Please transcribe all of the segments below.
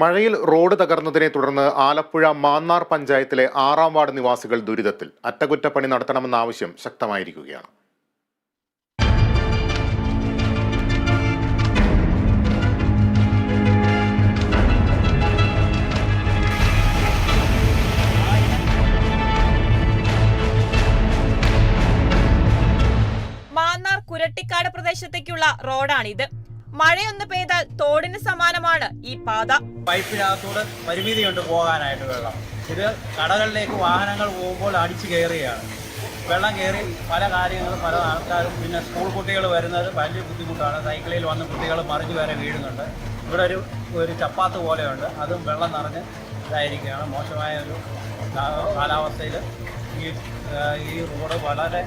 മഴയിൽ റോഡ് തകർന്നതിനെ തുടർന്ന് ആലപ്പുഴ മാന്നാർ പഞ്ചായത്തിലെ ആറാം വാർഡ് നിവാസികൾ ദുരിതത്തിൽ അറ്റകുറ്റപ്പണി നടത്തണമെന്ന ആവശ്യം ശക്തമായിരിക്കുകയാണ്. മാന്നാർ കുരട്ടിക്കാട് പ്രദേശത്തേക്കുള്ള റോഡാണിത്. മഴയൊന്ന് പെയ്താൽ തോടിന് സമാനമാണ് ഈ പാത. പൈപ്പിനകത്തൂടെ പരിമിതിയുണ്ട് പോകാനായിട്ട് വെള്ളം. ഇത് കടകളിലേക്ക് വാഹനങ്ങൾ പോകുമ്പോൾ അടിച്ചു കയറുകയാണ്. വെള്ളം കയറി പല കാര്യങ്ങളും പല ആൾക്കാരും പിന്നെ സ്കൂൾ കുട്ടികൾ വരുന്നത് വലിയ ബുദ്ധിമുട്ടാണ്. സൈക്കിളിൽ വന്ന് കുട്ടികൾ മറിഞ്ഞു വരെ വീഴുന്നുണ്ട്. ഇവിടെ ഒരു ഒരു ചപ്പാത്ത് പോലെയുണ്ട്. അതും വെള്ളം നിറഞ്ഞ് ഇതായിരിക്കുകയാണ്. മോശമായ ഒരു കാലാവസ്ഥയിൽ ഈ റോഡ് വളരെ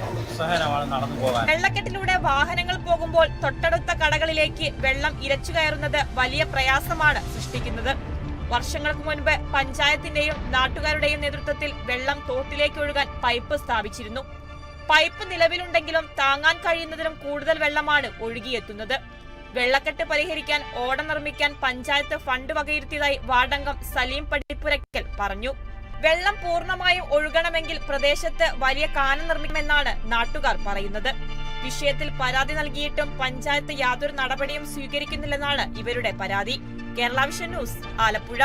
നടന്നു വെള്ളക്കെട്ടിലൂടെ വാഹനങ്ങൾ പോകുമ്പോൾ തൊട്ടടുത്ത കടകളിലേക്ക് വെള്ളം ഇരച്ചു കയറുന്നത് വലിയ പ്രയാസമാണ് സൃഷ്ടിക്കുന്നത്. വർഷങ്ങൾക്ക് മുൻപ് പഞ്ചായത്തിന്റെയും നാട്ടുകാരുടെയും നേതൃത്വത്തിൽ വെള്ളം തോട്ടിലേക്ക് ഒഴുകാൻ പൈപ്പ് സ്ഥാപിച്ചിരുന്നു. പൈപ്പ് നിലവിലുണ്ടെങ്കിലും താങ്ങാൻ കഴിയുന്നതിലും കൂടുതൽ വെള്ളമാണ് ഒഴുകിയെത്തുന്നത്. വെള്ളക്കെട്ട് പരിഹരിക്കാൻ ഓട നിർമ്മിക്കാൻ പഞ്ചായത്ത് ഫണ്ട് വകയിരുത്തിയതായി വാർഡംഗം സലീം പടിപ്പുരയ്ക്കൽ പറഞ്ഞു. വെള്ളം പൂർണമായും ഒഴുകണമെങ്കിൽ പ്രദേശത്ത് വലിയ കാനം നിർമ്മിക്കുമെന്നാണ് നാട്ടുകാർ പറയുന്നത്. വിഷയത്തിൽ പരാതി നൽകിയിട്ടും പഞ്ചായത്ത് യാതൊരു നടപടിയും സ്വീകരിക്കുന്നില്ലെന്നാണ് ഇവരുടെ പരാതി. Kerala vision news Alappuzha.